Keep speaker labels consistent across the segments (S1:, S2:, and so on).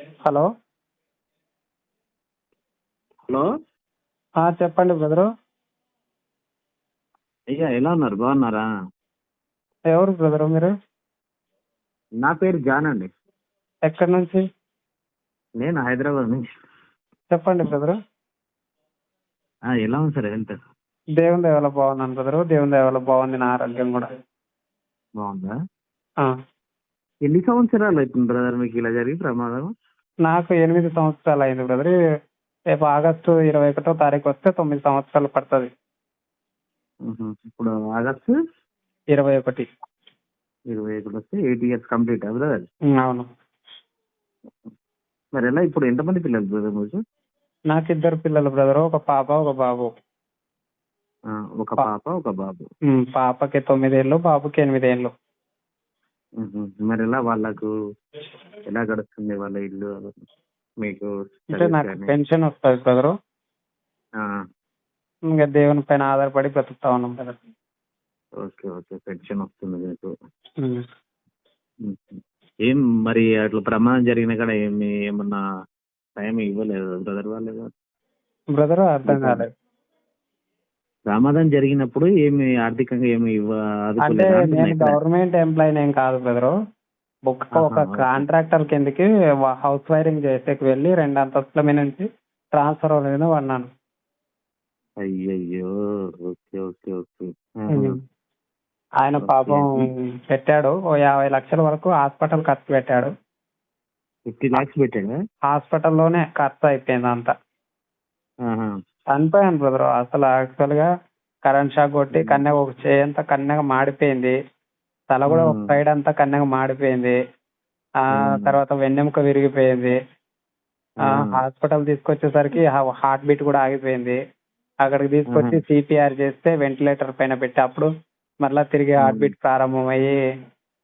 S1: Hello
S2: hello
S1: చెప్పండి brother.
S2: అయ్యా ఎలా ఉన్నారు? బాగున్నారా?
S1: ఎవరు బ్రదరు మీరు?
S2: నా పేరు జాన్ అండి.
S1: ఎక్కడి నుంచి?
S2: నేను హైదరాబాద్ నుంచి.
S1: చెప్పండి బ్రదరు.
S2: ఆ, ఎలా ఉంది సార్ హెల్త్?
S1: దేవుని దేవాల బాగున్నాను బ్రదరు. దేవుని దేవాల బాగుంది. నా ఆరోగ్యం కూడా.
S2: బాగుందా? ఎన్ని సంవత్సరాలు అవుతుంది బ్రదర్ మీకు ఇలా జరిగి ప్రమాదం
S1: నాకు ఎనిమిది సంవత్సరాలు అయింది బ్రదర్. రేపు ఆగస్టు ఇరవై ఒకటో తారీఖు వస్తే తొమ్మిది సంవత్సరాలు పడుతుంది.
S2: ఇప్పుడు ఆగస్టు?
S1: ఇరవై ఒకటి.
S2: ఇరవై ఒకటి వస్తే ఎయిట్ ఇయర్స్ కంప్లీట్ బ్రదర్?
S1: అవును.
S2: మరి ఎలా ఇప్పుడు ఎంతమంది పిల్లలు బ్రదర్ మీకు?
S1: నాకు ఇద్దరు పిల్లలు బ్రదరు ఒక పాప ఒక బాబు.
S2: ఒక పాప ఒక బాబు.
S1: పాపకి తొమ్మిదేళ్ళు బాబుకి ఎనిమిదేళ్ళు.
S2: మరి ఎలా వాళ్ళకు ఎలా గడుస్తుంది వాళ్ళ ఇల్లు? మీకు
S1: అంటే నాకు? పెన్షన్ వస్తుంది బ్రదరు. ఇంకా దేవుని పైన ఆధారపడి బ్రతుకుతా ఉన్నాం కదా
S2: ఓకే ఓకే. పెన్షన్ వస్తుంది మీకు. ఏం మరి అట్లా ప్రమాదం జరిగిన కాడ ఏమి ఏమన్నా టైం ఇవ్వలేదు బ్రదర్ వాళ్ళు
S1: బ్రదరు అర్థం కాలేదు.
S2: ప్రమాదం జరిగినప్పుడు ఏమి ఆర్థికంగా ఏమి
S1: అంటే నేను. గవర్నమెంట్ ఎంప్లాయీ ఏం కాదు బ్రదరు ఒక ఒక. కాంట్రాక్టర్ కిందకి హౌస్ వైరింగ్ చేసేకి వెళ్ళి రెండు అంతస్తుల మీద నుంచి ట్రాన్స్ఫర్ మీద పడినాను
S2: అయ్యయ్యో ఓకే ఓకే ఓకే.
S1: ఆయన. పాపం పెట్టాడు ఓ యాభై లక్షల వరకు హాస్పిటల్ ఖర్చు పెట్టాడు
S2: ఫిఫ్టీ లాక్స్ పెట్టాడా
S1: హాస్పిటల్లోనే ఖర్చు అయిపోయింది అంతా. చనిపోయాను బ్రదర్ అసలు యాక్చువల్గా కరెంట్ షాక్ కొట్టి కన్నె ఒక చేయి అంతా కన్నెగా మాడిపోయింది తల కూడా ఒక. సైడ్ అంతా కన్నెగా మాడిపోయింది ఆ. తర్వాత వెన్నెముక విరిగిపోయింది ఆ. హాస్పిటల్ తీసుకొచ్చేసరికి హార్ట్ బీట్ కూడా ఆగిపోయింది అక్కడికి తీసుకొచ్చి. సిపిఆర్ చేస్తే వెంటిలేటర్ పైన పెట్టి అప్పుడు మళ్ళా తిరిగి హార్ట్. బీట్ ప్రారంభమయ్యి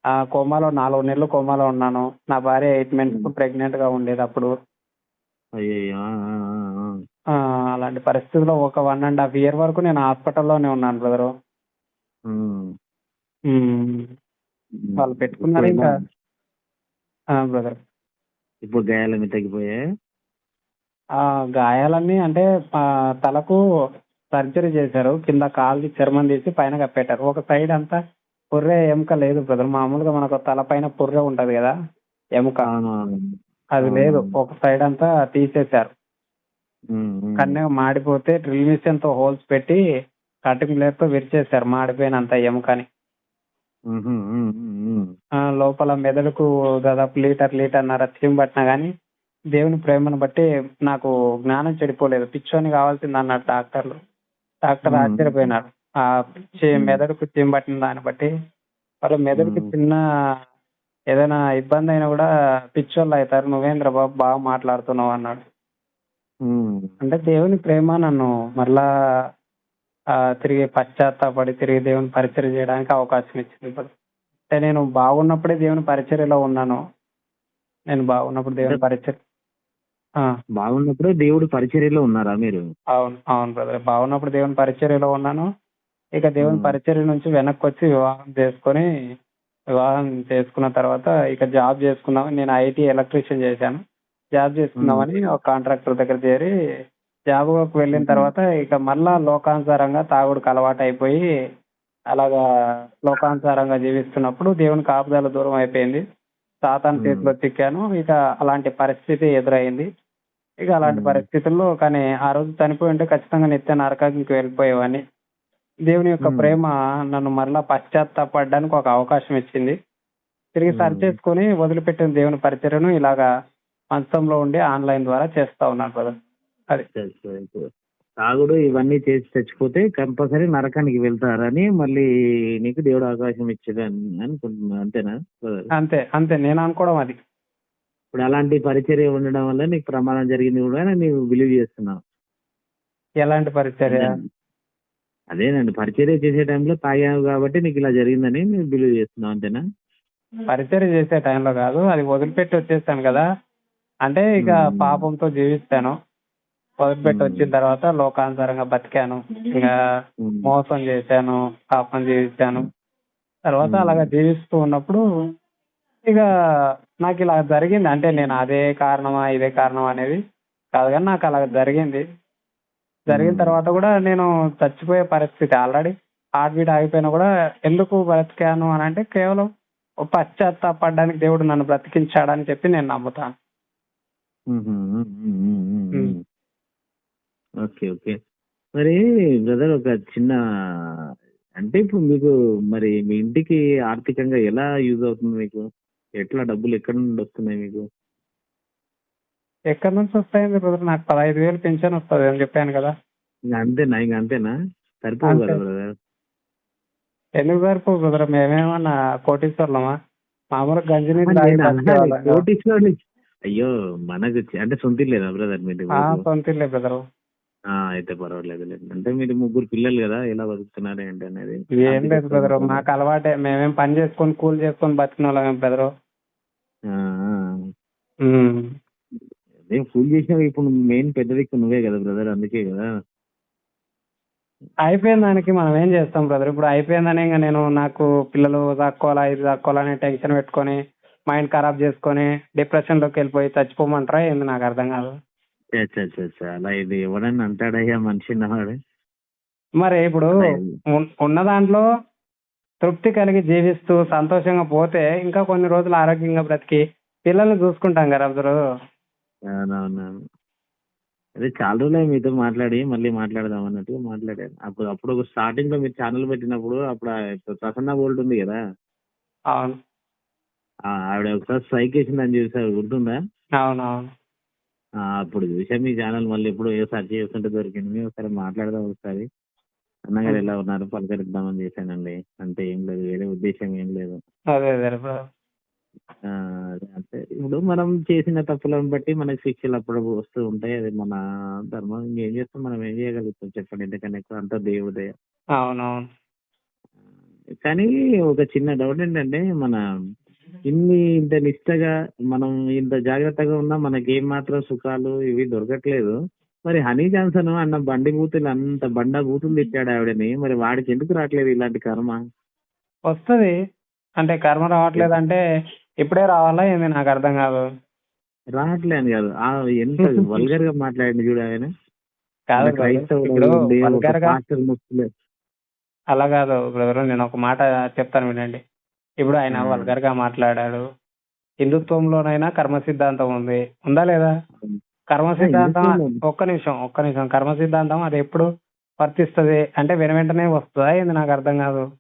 S1: ఆ కోమాలో నాలుగు నెలలు కోమాలో ఉన్నాను నా భార్య ఎయిట్ మంత్స్. ప్రెగ్నెంట్గా ఉండేది అప్పుడు అలాంటి పరిస్థితుల్లో ఒక వన్ అండ్ హాఫ్ ఇయర్ వరకు నేను హాస్పిటల్లోనే ఉన్నాను బ్రదరు. వాళ్ళు పెట్టుకున్నారు ఇంకా? బ్రదర్.
S2: ఇప్పుడు గాయాలన్నీ తగ్గిపోయాయి?
S1: ఆ గాయాలన్నీ అంటే తలకు సర్జరీ చేశారు. కింద కాలు చర్మం తీసి పైన కప్పెట్టారు. ఒక సైడ్ అంతా పుర్రె ఎముక లేదు బ్రదర్. మామూలుగా మనకు తల పైన పుర్రె ఉంటది కదా ఎముక. అది. లేదు. ఒక సైడ్ అంతా తీసేశారు. కన్నెగా మాడిపోతే డ్రిల్ మిషన్తో హోల్స్ పెట్టి కటింగ్ బ్లేడ్తో విరిచేశారు. మాడిపోయినంత ఎముకని. లోపల మెదడుకు దాదాపు లీటర్ లీటర్న్నర చీమ్ పట్టినా కానీ దేవుని ప్రేమను బట్టి నాకు జ్ఞానం చెడిపోలేదు. పిచ్చోని కావాల్సింది అన్నాడు డాక్టర్లు. డాక్టర్. ఆశ్చర్యపోయినాడు. ఆ. మెదడుకు పట్టిన దాన్ని బట్టి. వాళ్ళ మెదడుకి. చిన్న ఏదైనా ఇబ్బంది అయినా కూడా పిచ్చోళ్ళు అవుతారు. నువ్వేంద్ర బాబు బాగా మాట్లాడుతున్నావు అన్నాడు. అంటే దేవుని ప్రేమ నన్ను మళ్ళా ఆ, తిరిగి పశ్చాత్తాపడి తిరిగి దేవుని పరిచయం చేయడానికి అవకాశం ఇచ్చింది. ఇప్పుడు అంటే నేను బాగున్నప్పుడే దేవుని పరిచర్యలో ఉన్నాను. నేను బాగున్నప్పుడు దేవుని పరిచర్ ఆ,
S2: బాగున్నప్పుడు దేవుడు పరిచర్యలో ఉన్నారా మీరు?
S1: అవును అవును బ్రదర్. బాగున్నప్పుడు దేవుని పరిచర్యలో ఉన్నాను. ఇక దేవుని. పరిచర్య నుంచి వెనక్కి వచ్చి వివాహం చేసుకొని వివాహం చేసుకున్న తర్వాత ఇక జాబ్ చేసుకుందామని నేను ఐటీ ఎలక్ట్రీషియన్ చేశాను. జాబ్ చేసుకుందామని ఒక కాంట్రాక్టర్ దగ్గర చేరి జాబ్ వెళ్ళిన. తర్వాత ఇక మళ్ళా లోకానుసారంగా తాగుడుకు అలవాటు అయిపోయి అలాగా లోకానుసారంగా జీవిస్తున్నప్పుడు దేవుని కాపుదల దూరం అయిపోయింది సాతాన్
S2: మ్మ్.
S1: చేతిలో చిక్కాను ఇక అలాంటి పరిస్థితి ఎదురైంది ఇక అలాంటి. పరిస్థితుల్లో కానీ ఆ రోజు చనిపోయి ఉంటే ఖచ్చితంగా నిత్య నరకానికి వెళ్ళిపోయేవాడిని దేవుని యొక్క. ప్రేమ నన్ను మరలా పశ్చాత్తాపడడానికి ఒక అవకాశం ఇచ్చింది తిరిగి. సరి చేసుకుని వదిలిపెట్టిన దేవుని పరిచర్యను ఇలాగా మంచంలో ఉండి ఆన్లైన్ ద్వారా చేస్తా ఉన్నాను బ్రదర్ అది.
S2: తాగుడు ఇవన్నీ చేసి చచ్చిపోతే కంపల్సరీ నరకానికి వెళ్తారని మళ్ళీ నీకు దేవుడు అవకాశం ఇచ్చేది అని అనుకుంటున్నా అంతేనా?
S1: అంతే అంతే. నేను అనుకోవడం అది.
S2: ఇప్పుడు అలాంటి పరిచర్య ఉండడం వల్ల నీకు ప్రమాదం జరిగింది కూడా నీవు బిలీవ్ చేస్తున్నావు.
S1: ఎలాంటి పరిచర్య?
S2: అదేనండి. పరిచర్య చేసే టైంలో తాగావు కాబట్టి నీకు ఇలా జరిగిందని నువ్వు బిలీవ్ చేస్తున్నావు అంతేనా?
S1: పరిచర్య చేసే టైంలో కాదు అది వదిలిపెట్టి వచ్చేస్తాను కదా. అంటే ఇక. పాపంతో జీవిస్తాను వదిలిపెట్టి. వచ్చిన తర్వాత లోకానుసారంగా బతికాను ఇంకా. మోసం చేశాను పాపం జీవించాను తర్వాత. అలాగా జీవిస్తూ ఉన్నప్పుడు ఇక నాకు ఇలా జరిగింది అంటే నేను అదే కారణమా ఇదే కారణమా అనేది కాదు కానీ నాకు అలా జరిగింది జరిగిన. తర్వాత కూడా నేను చచ్చిపోయే పరిస్థితి ఆల్రెడీ హార్ట్ బీట్ ఆగిపోయినా కూడా ఎందుకు బ్రతికాను అని అంటే కేవలం పశ్చాత్తాపడడానికి దేవుడు నన్ను బ్రతికించాడని చెప్పి నేను నమ్ముతాను మ్మ్.
S2: Okay okay. మరి బ్రదర్ ఒక చిన్న అంటే ఇప్పుడు మీకు మరి మీ ఇంటికి ఆర్థికంగా ఎలా యూజ్ అవుతుంది మీకు? ఎట్లా డబ్బులు ఎక్కడి నుండి వస్తున్నాయి మీకు?
S1: ఎక్కడి నుంచి వస్తాయండి బ్రదర్? నాకు పదహైదు వేలు పెన్షన్ వస్తుంది అని చెప్పాను కదా.
S2: ఇంకా అంతేనా? ఇంకా అంతేనా? సరిపోదు కదా. బ్రదర్?
S1: ఎందుకు సరిపో బ్రదర్? మేమేమన్నా కోటీశ్వర్లమా? మామూలు గంజి నీళ్ళు తాగి
S2: అయ్యో మనకు అంటే సొంత లేదా బ్రదర్ మీరు
S1: ఆ, సొంత ఇల్లే బ్రదర్.
S2: అయితే పర్వాలేదు లేదు అంటే మీరు ముగ్గురు పిల్లలు కదా ఎలా బతుకుతున్నారు ఏంటి అనేది?
S1: ఏం లేదు బ్రదర్ మాకు అలవాటే. మేమేం పని చేసుకొని కూలి చేసుకొని బతికిన వాళ్ళం బ్రదర్.
S2: అదే ఫుల్ చేసినావు ఇప్పుడు మెయిన్ పెద్ద దిక్కు నువ్వే కదా బ్రదర్ అందుకే కదా.
S1: అయిపోయిన దానికి మనం ఏం చేస్తాం బ్రదర్? ఇప్పుడు అయిపోయిందని ఇంకా నేను నాకు పిల్లలు దాక్కోవాలా ఇది దాక్కోవాలా అని టెన్షన్ పెట్టుకొని మైండ్ ఖరాబ్ చేసుకొని డిప్రెషన్లోకి వెళ్ళిపోయి చచ్చిపోమంటారా ఏంది నాకు అర్థం కాదు.
S2: అలా ఇది ఎవడన్నా అంటాడయ్యా మనిషి
S1: మరి ఇప్పుడు ఉన్- ఉన్న దాంట్లో తృప్తి కలిగి జీవిస్తూ సంతోషంగా పోతే ఇంకా కొన్ని రోజులు ఆరోగ్యంగా బ్రతికి పిల్లల్ని చూసుకుంటాం కదా
S2: అవునవునవును. అదే చాలా రోజులు మీతో మాట్లాడి మళ్ళీ మాట్లాడదాం అన్నట్టుగా మాట్లాడాను. అప్పుడు అప్పుడు స్టార్టింగ్లో మీరు ఛానల్ పెట్టినప్పుడు అప్పుడు ప్రసన్న గోల్డ్ ఉంది కదా.
S1: అవును.
S2: ఆవిడ ఒకసారి స్ట్రైక్ వేసిందని చూసారు గుర్తుందా? అప్పుడు చూసా మీ ఛానల్ మళ్ళీ ఎప్పుడు ఏ సెర్చ్ చేస్తుంటే దొరికింది. ఒకసారి మాట్లాడదాం ఒకసారి. అన్నగారు ఎలా ఉన్నారు? పలకరిద్దామని చేశానండి. అంటే ఏం లేదు వేరే ఉద్దేశం ఏం లేదు.
S1: అదే అదే
S2: అంటే ఇప్పుడు మనం చేసిన తప్పులను బట్టి మనకి శిక్షలు అప్పుడు వస్తూ ఉంటాయి. అది మన ధర్మం. ఇంకేం చేస్తాం? మనం ఏం చేయగలుగుతాం చెప్పండి. ఎందుకని అంతా దేవుడే.
S1: అవునవును.
S2: కానీ ఒక చిన్న డౌట్ ఏంటంటే మన ఇన్ని ఇంత నిష్టగా మనం ఇంత జాగ్రత్తగా ఉన్నా మనకి ఏం మాత్రం సుఖాలు ఇవి దొరకట్లేదు. మరి హనీ జాన్సన్ అన్న బండి బూతులు అంత బండ బూతులు తిట్టాడు ఆవిడని. మరి వాడికి ఎందుకు రావట్లేదు ఇలాంటి కర్మ?
S1: వస్తుంది. అంటే కర్మ రావట్లేదు అంటే ఇప్పుడే రావాలా ఏంది నాకు అర్థం కాదు.
S2: రావట్లే అని కాదు. ఆ ఎంత వల్గర్గా మాట్లాడింది చూడు ఆయన.
S1: కాదు
S2: వల్గర్గా
S1: అలా కాదు బ్రదర్ నేను ఒక మాట చెప్తాను వినండి. ఇప్పుడు ఆయన. వల్గర్గా మాట్లాడాడు. హిందుత్వంలోనైనా కర్మ సిద్ధాంతం ఉంది. ఉందా లేదా? కర్మ సిద్ధాంతం ఒక్క నిమిషం ఒక్క నిమిషం. కర్మ సిద్ధాంతం అది ఎప్పుడు వర్తిస్తుంది? అంటే వెన వెంటనే వస్తుందా ఏంది నాకు అర్థం కాదు.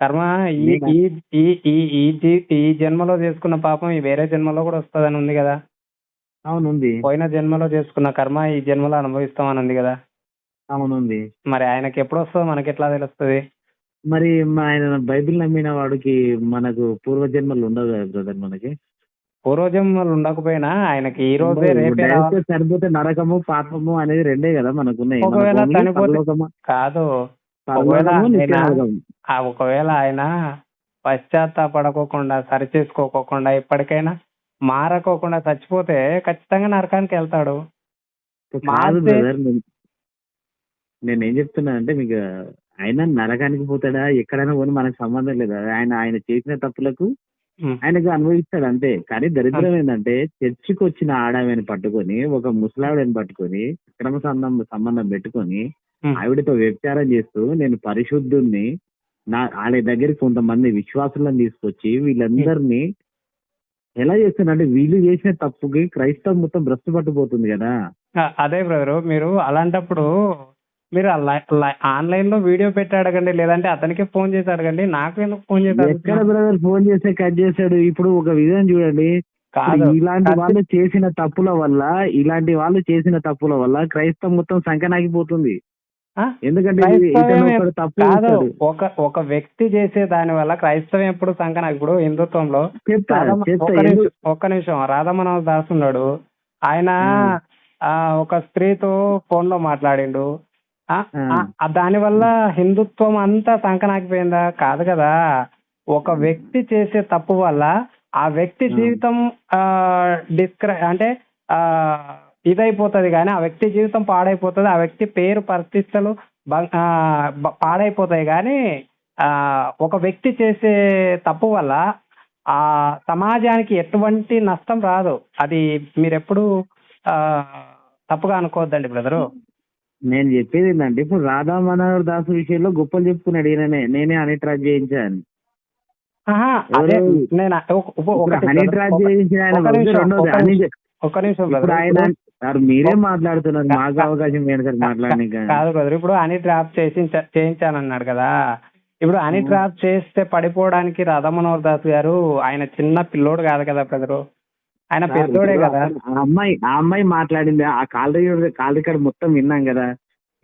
S1: కర్మ ఈ? ఈ ఈ ఈ ఈ జీ- ఈ జన్మలో చేసుకున్న పాపం ఈ వేరే జన్మలో కూడా వస్తుందని ఉంది కదా.
S2: అవునుంది.
S1: పోయిన జన్మలో చేసుకున్న కర్మ ఈ జన్మలో అనుభవిస్తామని ఉంది కదా.
S2: అవునుంది.
S1: మరి ఆయనకి ఎప్పుడు వస్తుందో మనకి ఎట్లా తెలుస్తుంది?
S2: మరి ఆయన బైబిల్ నమ్మిన వాడికి మనకు పూర్వజన్మలు ఉండవు కదా బ్రదర్ మనకి?
S1: పూర్వజన్మలు ఉండకపోయినా ఆయనకి ఈ రోజే రేపే
S2: డైరెక్ట్
S1: రావాలి.
S2: చనిపోతే నరకము పాపము అనేది రెండే కదా మనకున్నాయి. మనకు
S1: ఒకవేళ
S2: only
S1: చనిపోతే-
S2: పరలోకము
S1: కాదు.
S2: పరలోకము,
S1: ఒకవేళ
S2: నిత్య
S1: ఆయన-
S2: నరకము.
S1: ఆ ఒకవేళ ఆయన పశ్చాత్తాపడకోకుండా సరి చేసుకోకోకుండా ఇప్పటికైనా మారకోకుండా చచ్చిపోతే ఖచ్చితంగా నరకానికి వెళ్తాడు.
S2: కాదు
S1: మారితే-
S2: బ్రదర్ నేను- నేను ఏం చెప్తున్నా అంటే మీకు ఆయన నరకానికి పోతాడా? ఎక్కడైనా పోనీ మనకు సంబంధం లేదు? ఆయన ఆయన చేసిన తప్పులకు. ఆయనకు అనుభవిస్తాడు అంతే. కానీ దరిద్రం ఏంటంటే చర్చికి వచ్చిన ఆడామని పట్టుకొని ఒక ముసలావిడని పట్టుకొని అక్రమ సంబంధం సంబంధం పెట్టుకొని. ఆవిడతో వ్యభిచారం చేస్తూ నేను పరిశుద్ధుణ్ణి నా వాళ్ళ దగ్గరికి కొంతమంది విశ్వాసులను తీసుకొచ్చి వీళ్ళందరినీ ఎలా చేస్తున్నారంటే వీళ్ళు చేసిన తప్పుకి క్రైస్తవం మొత్తం భ్రష్టు పట్టుపోతుంది కదా.
S1: అదే బ్రదరు మీరు అలాంటప్పుడు మీరు ఆన్లైన్లో వీడియో పెట్టి అడగండి లేదంటే అతనికి ఫోన్ చేసి అడగండి. నాకు ఎందుకు ఫోన్
S2: ఎక్కడ
S1: అడుగుతున్నారు?
S2: బ్రదర్ ఫోన్ చేస్తే కట్ చేశాడు? ఇప్పుడు ఒక విధం చూడండి.
S1: కాదు
S2: ఇలాంటి వాళ్ళు చేసిన తప్పుల వల్ల ఇలాంటి వాళ్ళు చేసిన తప్పుల వల్ల క్రైస్తవం మొత్తం సంకనాగిపోతుంది? ఎందుకంటే
S1: కాదు. ఒక ఒక వ్యక్తి చేసే దాని వల్ల క్రైస్తవం ఎప్పుడు సంకన ఇప్పుడు హిందుత్వంలో ఒక్క నిమిషం రాధమనోహర్ దాస్ ఉన్నాడు ఆయన ఒక స్త్రీతో ఫోన్లో మాట్లాడిండు. దాని వల్ల హిందుత్వం అంతా సంకనాకిపోయిందా? కాదు కదా. ఒక వ్యక్తి చేసే తప్పు వల్ల ఆ వ్యక్తి. జీవితం డిస్క్రై అంటే ఆ ఇదైపోతది కానీ ఆ వ్యక్తి జీవితం పాడైపోతుంది. ఆ వ్యక్తి పేరు పరిస్థితులు పాడైపోతాయి కానీ ఆ ఒక వ్యక్తి చేసే తప్పు వల్ల ఆ సమాజానికి ఎటువంటి నష్టం రాదు. అది మీరెప్పుడు తప్పుగా అనుకోవద్దండి బ్రదరు.
S2: నేను చెప్పేది ఏంటంటే ఇప్పుడు రాధా మనోహర్ దాస్ విషయంలో గొప్పలు చెప్పుకున్నాడు ఈయననే. నేనే హనీ ట్రాప్ చేయించాను. హనీ చేయించిన ఆయన రెండోది
S1: నిమిషం. ఒక్క నిమిషం
S2: ఇప్పుడు ఆయన సార్ మీరే మాట్లాడుతున్నారు మాకు అవకాశం వేయండి సార్ మాట్లాడడానికి
S1: కాదు. బ్రదర్ ఇప్పుడు హనీ ట్రాప్ చేసి చేయించానన్నాడు కదా. ఇప్పుడు హనీ ట్రాప్ చేస్తే పడిపోవడానికి రాధామనోహర్ దాస్ గారు ఆయన చిన్న పిల్లోడు కాదు కదా బ్రదరు. ఆయన పెద్దోడే కదా.
S2: ఆ అమ్మాయి ఆ అమ్మాయి మాట్లాడింది. ఆ కాల్ కాల్ రికార్డ్ మొత్తం విన్నాం కదా.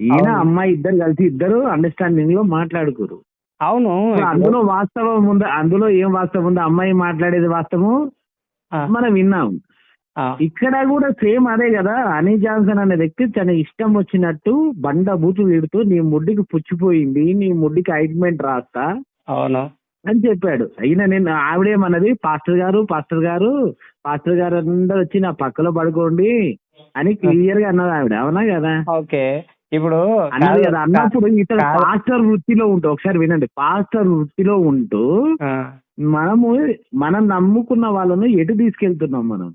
S2: ఈయన. అమ్మాయి ఇద్దరు కలిసి ఇద్దరు అండర్స్టాండింగ్లో మాట్లాడుకోరు.
S1: అవును.
S2: అందులో వాస్తవం ఉంది అందులో ఏం వాస్తవం ఉంది అమ్మాయి మాట్లాడేది వాస్తవం మనం విన్నాం. ఇక్కడ కూడా సేమ్ అదే కదా. అనీ జాన్సన్ అనే వ్యక్తి తన ఇష్టం వచ్చినట్టు బండ బూతు తిడుతూ నీ ముడ్డికి పుచ్చిపోయింది నీ ముడ్డికి ఆయింట్మెంట్ రాస్తా.
S1: అవును.
S2: అని చెప్పాడు. అయినా నేను ఆవిడేమన్నది పాస్టర్ గారు పాస్టర్ గారు పాస్టర్ గారు అందరు వచ్చి నా పక్కలో పడుకోండి అని క్లియర్గా అన్నది ఆవిడ. అవునా కదా?
S1: ఓకే. ఇప్పుడు
S2: అన్నది
S1: కాదు-
S2: అన్నప్పుడు
S1: కాదు.
S2: పాస్టర్ వృత్తిలో ఉంటూ ఒకసారి వినండి. పాస్టర్ వృత్తిలో ఉంటూ మనము మనం నమ్ముకున్న వాళ్ళను ఎటు తీసుకెళ్తున్నాం మనం?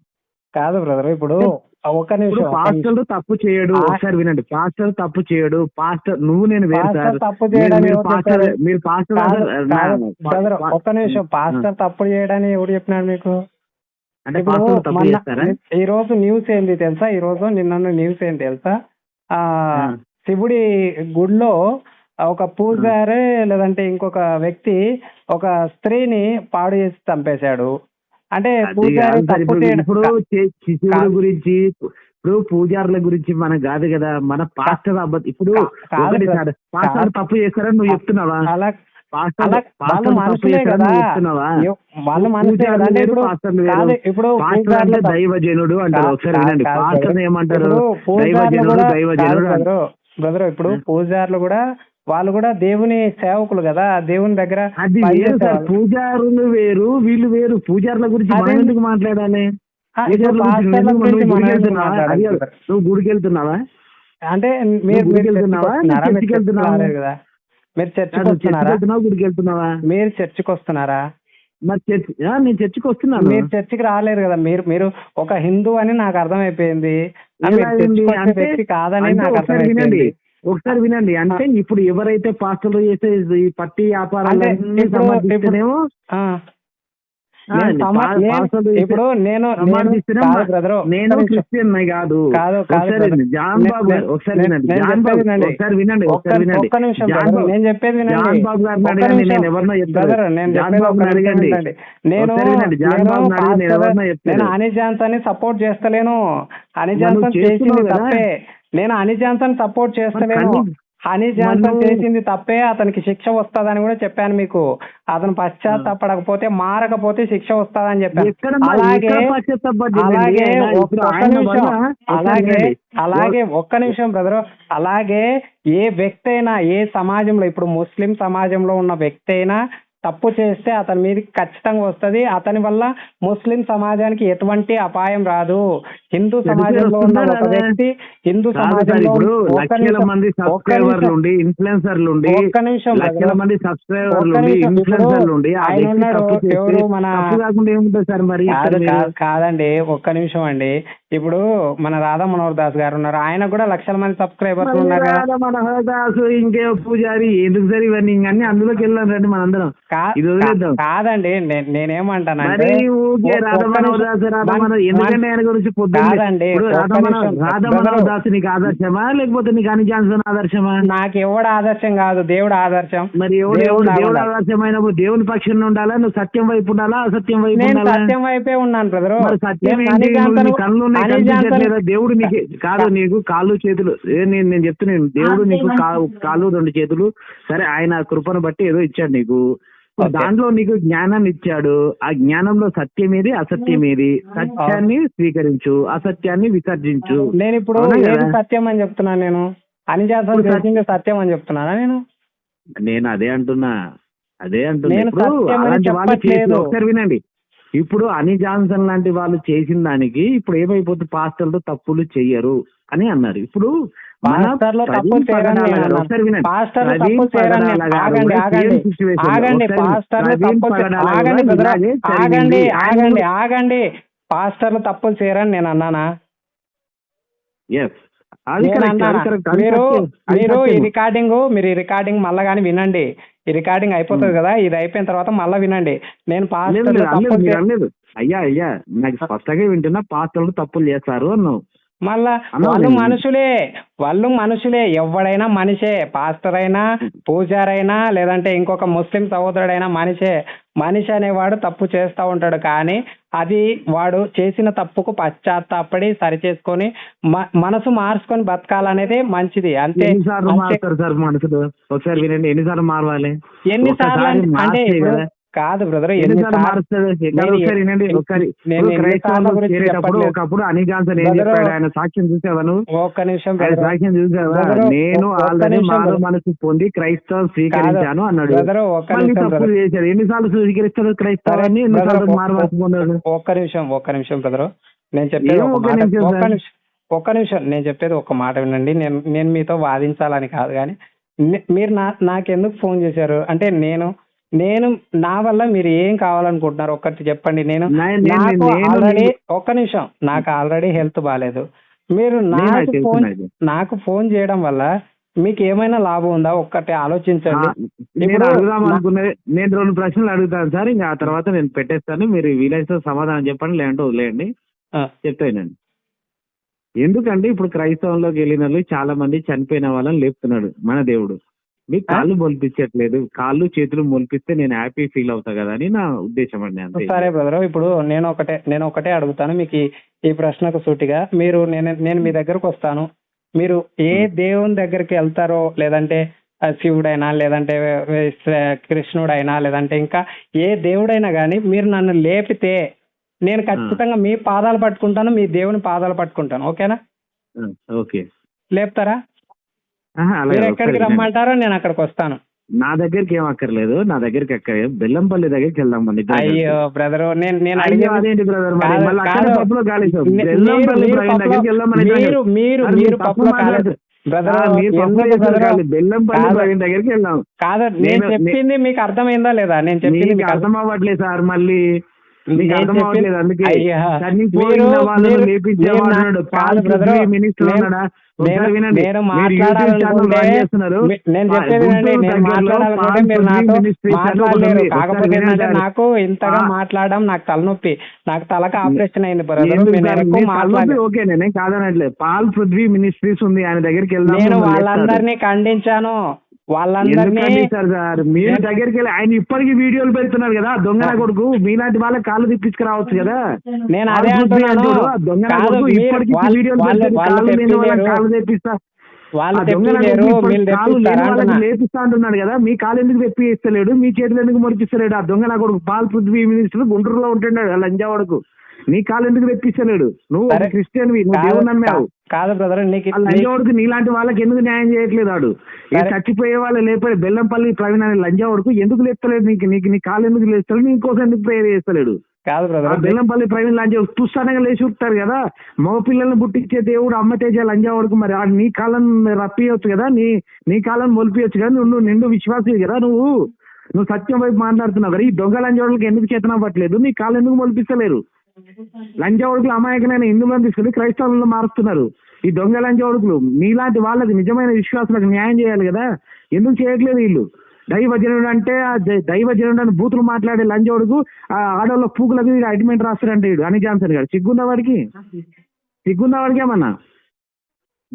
S1: కాదు బ్రదర్ ఇప్పుడు
S2: ఇప్పుడు
S1: నిమిషం.
S2: పాస్టర్. తప్పు చేయడు ఒకసారి వినండి. పాస్టర్ తప్పు చేయడు పాస్టర్ నువ్వు నేను
S1: తప్పు
S2: మీరు- పాస్టర్
S1: ఒక్క నిమిషం. పాస్టర్ తప్పుడు చేయడని ఎవరు చెప్పినాడు మీకు?
S2: తప్పు
S1: ఈ రోజు న్యూస్ ఏంది తెలుసా? ఈ రోజు నిన్న న్యూస్ ఏంది తెలుసా? ఆ. శివుడి గుడిలో ఒక పూజారి లేదంటే ఇంకొక వ్యక్తి ఒక స్త్రీని పాడు చేసి చంపేశాడు. అంటే
S2: ఇప్పుడు శిశువుల. గురించి ఇప్పుడు పూజారుల గురించి మనకు కాదు కదా. మన పాస్టర్ అబ్బ- ఇప్పుడు పాస్టర్. తప్పు చేస్తారని నువ్వు చెప్తున్నావా?
S1: ఇప్పుడు తప్పు-
S2: దైవజనుడు అంటారు. ఒకసారి వినండి. పాస్టర్. ఏమంటారు?
S1: పూజారులు
S2: దైవజనుడు దైవజనుడు.
S1: బ్రదరు ఇప్పుడు. పూజారులు కూడా వాళ్ళు కూడా దేవుని సేవకులు కదా దేవుని దగ్గర
S2: అది
S1: పని
S2: వేరు సార్.
S1: చేసేవాళ్ళు.
S2: పూజారులు వేరు వీళ్ళు వేరు. పూజారుల గురించి మనం ఎందుకు మాట్లాడాలి? నువ్వు గుడికి వెళ్తున్నావా?
S1: అంటే మీరు చర్చికి
S2: వెళ్తున్నావా?
S1: కదా. మీరు చర్చికి వస్తున్నారా?
S2: గుడికి వెళ్తున్నావా?
S1: మీరు చర్చికి వస్తున్నారా?
S2: మరి చర్చి ఆ, నేను చర్చికి వస్తున్నాను.
S1: మీరు చర్చికి రాలేరు కదా. మీరు మీరు ఒక హిందూ అని నాకు అర్థమైపోయింది. కాదని నాకు అర్థమైపోయింది.
S2: ఒకసారి వినండి. అంటే ఇప్పుడు ఎవరైతే పాస్టర్లు చేసే ఈ పట్టి వ్యాపారాలు సమర్థిస్తేనేమో
S1: ఇప్పుడు నేను నేను
S2: క్రిస్టియన్ కాదు.
S1: కాదు.
S2: జాన్ బాబు ఒకసారి వినండి. జాన్ బాబు. ఒకసారి వినండి ఒకసారి వినండి.
S1: ఒక్క నిమిషం నేను చెప్పేది వినండి.
S2: జాన్ బాబు గారిని
S1: ఒక్క
S2: అడగండి
S1: నిమిషం.
S2: నేను ఎవరినో చెప్తాను
S1: నేను
S2: జాన్ అడగండి జాన్ ఎవరినో చెప్తాను
S1: జాన్సన్ని సపోర్ట్ చేస్తలేను. అని జాన్సన్ చేసింది? తప్పే. నేను అని జాన్సన్ సపోర్ట్ చేస్తలేను. హనీ జాన్సన్ చేసింది తప్పే అతనికి శిక్ష వస్తదని కూడా చెప్పాను మీకు. అతను పశ్చాత్తాపడకపోతే మారకపోతే శిక్ష వస్తదని చెప్పాను. అలాగే? అలాగే ఒక్క నిమిషం అలాగే. అలాగే ఒక్క నిమిషం బ్రదర్. అలాగే ఏ వ్యక్తి అయినా ఏ సమాజంలో ఇప్పుడు ముస్లిం సమాజంలో ఉన్న వ్యక్తి అయినా తప్పు చేస్తే అతని మీదకి ఖచ్చితంగా వస్తది. అతని వల్ల ముస్లిం సమాజానికి ఎటువంటి అపాయం రాదు. హిందూ సమాజంలో ఉన్న ఒక? వ్యక్తి హిందూ సమాజంలో
S2: లక్షల మంది సబ్స్క్రైబర్లు ఉండి ఇన్ఫ్లుయెన్సర్లు ఉండి
S1: ఒక్క నిమిషం
S2: లక్షల. మంది సబ్స్క్రైబర్లు
S1: ఒక్క
S2: ఉండి
S1: నిమిషం.
S2: ఇన్ఫ్లుయెన్సర్లు ఉండి ఆ
S1: ఆయన ఉన్నాడు, ఎవరు మన-
S2: తప్పు కాకుండా ఏముంటుంది సార్ మరి
S1: కాదండి ఒక్క నిమిషం అండి. ఇప్పుడు మన రాధా మనోహర్ దాస్ గారు ఉన్నారు. ఆయన కూడా లక్షల మంది సబ్స్క్రైబర్స్ ఉన్నారు
S2: రాధా మనోహరదాసు ఇంకే పూజారి ఎందుకు సార్ ఇవన్నీ? అన్ని అందులోకి వెళ్ళాం రండి మనందరం. ఇది వదిలేద్దాం.
S1: కా- కాదండి నే- నేనేమంటానంటే
S2: మరి ఊరికే
S1: ఒ-
S2: రాధా
S1: ఒక్క
S2: మనోహర్
S1: నిమిషం.
S2: దాస్ రాధా
S1: వన్-
S2: మనోహర్ ఎందుకంటే ఆయన గురించి
S1: కాదండి,
S2: దాస్ నీకు ఆదర్శమా లేకపోతే నీకు అని జాన్సన్ ఆదర్శమా?
S1: నాకు ఎవడు ఆదర్శం కాదు దేవుడు ఆదర్శం.
S2: మరి ఎవడు
S1: దేవుడు.
S2: ఆదర్శమైనప్పుడు దేవుని పక్షంలో ఉండాలా నువ్వు సత్యం వైపు ఉండాలా అసత్యం వైపు
S1: నేను
S2: ఉండాలా?
S1: సత్యం వైపే ఉన్నాను బ్రదరు.
S2: మరి సత్యం కళ్ళు దేవుడు నీకు కాదు నీకు కాళ్ళు చేతులు. ఏ నేను నేను చెప్తున్నాను దేవుడు నీకు కాళ్ళు రెండు చేతులు. సరే ఆయన కృపను బట్టి ఏదో ఇచ్చాడు నీకు. దాంట్లో నీకు జ్ఞానాన్ని ఇచ్చాడు. ఆ జ్ఞానంలో సత్యం ఏది అసత్యం ఏది సత్యాన్ని స్వీకరించు అసత్యాన్ని విసర్జించు.
S1: నేను ఇప్పుడు? సత్యం అని చెప్తున్నాను నేను? అని జాన్సన్
S2: ఇప్పుడు సత్యం-
S1: అని చెప్తున్నానా నేను?
S2: నేను అదే అంటున్నా. అదే అంటున్నా.
S1: నేను
S2: ఇప్పుడు
S1: సత్యం అని
S2: అలాంటి వాళ్ళు చేసి
S1: చెప్పట్లేదు.
S2: ఒకసారి వినండి. ఇప్పుడు అని జాన్సన్ లాంటి వాళ్ళు చేసిన దానికి ఇప్పుడు ఏమైపోతుంది? పాస్టర్లు తప్పులు చెయ్యరు అని అన్నారు. ఇప్పుడు
S1: పాస్టర్లు చేయరని చేయరని
S2: పగడాల గారు.
S1: ఆగండి ఆగండి. ఆగండి. పాస్టర్లు ఆగండి పాస్టర్లు తప్పులు చేయరని నేను అన్నానా? మీరు మీరు ఈ. రికార్డింగ్ మీరు ఈ రికార్డింగ్ మళ్ళా కానీ వినండి. ఈ రికార్డింగ్ అయిపోతుంది కదా ఇది అయిపోయిన తర్వాత మళ్ళా వినండి. నేను పాస్టర్లు
S2: అనలేదు. అయ్యా అయ్యా నాకు స్పష్టంగా వింటున్నా పాస్టర్లు తప్పులు చేస్తారు అన్నావు.
S1: మళ్ళా వాళ్ళు. మనుషులే వాళ్ళు మనుషులే ఎవడైనా మనిషే పాస్టర్ అయినా పూజారైనా లేదంటే ఇంకొక ముస్లిం సహోదరుడైనా మనిషే. మనిషి అనేవాడు తప్పు చేస్తూ ఉంటాడు కానీ అది వాడు చేసిన తప్పుకు పశ్చాత్తాపడి సరి చేసుకొని మనసు మార్చుకొని బతకాలనేది మంచిది. అంతే.
S2: సార్ మనుషులు? ఒకసారి వినండి ఎన్నిసార్లు మారవాలి?
S1: ఎన్నిసార్లు అంటే-
S2: కదా.
S1: బ్రదర్.
S2: ఒకప్పుడు అని జాన్సన్ ఏం చెప్పాడు? ఆయన సాక్ష్యం చూసావా నువ్వు
S1: ఒక్క నిమిషం
S2: సాక్ష్యం చూసావా నేను
S1: ఒక్క
S2: ఆల్రెడీ
S1: బ్రదర్.
S2: మనసు పొంది క్రైస్తవం స్వీకరించాను అన్నాడు. మళ్ళీ
S1: బ్రదర్.
S2: చేశాడు. ఎన్నిసార్లు స్వీకరిస్తాడు క్రైస్తవాన్ని ఎన్నిసార్లు పొందాడు?
S1: ఒక్క నిమిషం ఒక్క నిమిషం బ్రదర్. నేను చెప్పేది
S2: ఒక్క నిమిషం
S1: ఒక్క? నిమిషం నేను చెప్పేది ఒక మాట వినండి. నేను నేను మీతో వాదించాలని కాదు కానీ మీరు నా నాకెందుకు ఫోన్ చేశారు? అంటే నేను నేను నా వల్ల మీరు ఏం కావాలనుకుంటున్నారు? ఒక్కటి చెప్పండి. నేను నాకు ఆల్రెడీ ఒక్క నిమిషం. నాకు ఆల్రెడీ హెల్త్ బాగాలేదు మీరు నాకు ఫోన్
S2: నాకు.
S1: ఫోన్ చేయడం వల్ల మీకు ఏమైనా లాభం ఉందా? ఒక్కటి ఆలోచించండి.
S2: నేను అడుగుదాం అనుకున్నది నేను రెండు ప్రశ్నలు అడుగుతాను సార్. ఇంకా ఆ తర్వాత నేను పెట్టేస్తాను. మీరు వీలైతే సమాధానం చెప్పండి. లేదంటే వదిలేయండి. చెప్తానండి ఎందుకంటే ఇప్పుడు క్రైస్తవంలోకి వెళ్ళిన వాళ్ళు చాలా మంది చనిపోయిన వాళ్ళని లేపుతున్నాడు మన దేవుడు. మీకు కాళ్ళు మొలిపించట్లేదు. కాళ్ళు చేతులు మొలిపిస్తే నేను హ్యాపీ ఫీల్ అవుతా కదా అని నా ఉద్దేశం అండి అంతే.
S1: సరే బ్రదర్ ఇప్పుడు నేను ఒకటే నేను ఒకటే అడుగుతాను. మీకు ఈ- ప్రశ్నకు సూటిగా మీరు నేను నేను మీ దగ్గరకు వస్తాను. మీరు ఏ దేవుని దగ్గరికి వెళ్తారో లేదంటే శివుడైనా లేదంటే కృష్ణుడైనా లేదంటే ఇంకా ఏ దేవుడైనా కానీ మీరు నన్ను లేపితే నేను ఖచ్చితంగా మీ పాదాలు పట్టుకుంటాను మీ దేవుని పాదాలు పట్టుకుంటాను. ఓకేనా?
S2: ఓకే.
S1: లేపుతారా? మీరు ఎక్కడికి. రమ్మంటారో నేను అక్కడికి వస్తాను.
S2: నా దగ్గరికి ఏం అక్కర్లేదు నా దగ్గరికి అక్కడ బెల్లంపల్లి దగ్గరికి వెళ్దాం.
S1: అయ్యో బ్రదర్ నేను నేను
S2: అదేంటి బ్రదర్ మరి?
S1: మీరు- మీరు పప్పులో కాలేదు.
S2: దగ్గరికి వెళ్దాం.
S1: కాదు నేను చెప్పింది మీకు అర్థమైందా లేదా? నేను చెప్పింది అర్థం-
S2: అవ్వట్లేదు సార్ మళ్ళీ
S1: నేను మాట్లాడాలనుకుంటే. కాకపోతే ఏంటంటే. నాకు ఇంతగా. మాట్లాడడం నాకు తలనొప్పి. నాకు తలకి ఆపరేషన్ అయింది
S2: ఓకే కాదనట్లేదు. పాల్ పృథ్వీ మినిస్ట్రీస్ ఉంది. ఆయన దగ్గరికి
S1: నేను వాళ్ళందరినీ ఖండించాను. వాళ్ళందరినీ
S2: సార్ మీరు దగ్గరికి వెళ్ళి ఆయన ఇప్పటికీ వీడియోలు పెడుతున్నారు కదా దొంగ నా కొడుకు మీలాంటి వాళ్ళకి కాళ్ళు తిప్పించుకురావచ్చు కదా?
S1: నేను అదే అంటున్నాను.
S2: అంటాడు, ఆ దొంగ నా
S1: కాదు
S2: కొడుకు ఇప్పటికీ వీడియోలు కాళ్ళు తెప్పిస్తా.
S1: వాళ్ళు
S2: కొడుకు లేపిస్తా అంటున్నాడు కదా? మీ కాలు ఎందుకు తెప్పి ఇస్తలేడు మీ చేతులు ఎందుకు మొరిపిస్తలేడు? ఆ దొంగ నా కొడుకు పాల్ పృథ్వీ మినిస్టర్ గుంటూరులో ఉంటున్నాడు లంజావాడకు. నీ కాలు ఎందుకు తెప్పిస్తలేడు నువ్వు ఒక
S1: సరే.
S2: క్రిస్టియన్వి నువ్వు
S1: కాదు
S2: దేవుని నమ్మావు.
S1: కాదు బ్రదర్ నీకు
S2: లంజావుడికి నీలాంటి వాళ్ళకి ఎందుకు న్యాయం చేయట్లేదు ఈ
S1: సరే.
S2: చచ్చిపోయే వాళ్ళు లేకపోతే బెల్లంపల్లి ప్రవీణ్ అనే లంజావుడికి ఎందుకు లేస్తలేడు నీకు? నీకు నీ కాలు ఎందుకు లేస్తాడు నీ కోసం ఎందుకు ప్రేయర్ చేస్తలేడు?
S1: కాదు బ్రదర్
S2: బెల్లంపల్లి ప్రవీణ్ లంజావు తుస్సానంగా లేచి ఉంటారు కదా? మగ పిల్లల్ని పుట్టించే దేవుడు అమ్మ తేజ లంజావుడికి మరి ఆ నీ కాలను రప్పియొచ్చు కదా? నీ నీ కాలను మొలిపియొచ్చు కదా? నువ్వు నిండు విశ్వాసి కదా నువ్వు? నువ్వు సత్యం వైపు మాట్లాడుతున్నావు కదా? ఈ దొంగ లంజావుడికి ఎందుకు చేతన పట్టలేదు నీ కాలు ఎందుకు మొలిపిస్తలేరు? లంజవడుకులు అమాయకమైన హిందువులను తీసుకెళ్ళి క్రైస్తవులను మారుస్తున్నారు. ఈ దొంగ లంజవడుకులు మీలాంటి వాళ్ళకి నిజమైన విశ్వాసులకు న్యాయం చేయాలి కదా? ఎందుకు చేయట్లేదు వీళ్ళు? దైవజనుడు అంటే ఆ దై- దైవజనుడు అని బూతులు మాట్లాడే లంజోడుకు ఆ ఆడవాళ్ళ పూకులకు వీడు అడ్మెంట్ రాస్తాడంటే వీడు అని జాన్సన్ గారు. సిగ్గున్న వాడికి? సిగ్గున్న వాడికి ఏమన్నా?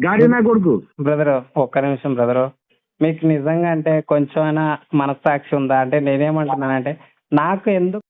S2: గాడి నా కొడుకు.
S1: బ్రదర్ ఒక్క నిమిషం బ్రదర్. మీకు నిజంగా అంటే కొంచెమైనా మనస్సాక్షి ఉందా? అంటే నేనేమంటున్నానంటే నాకు ఎందుకు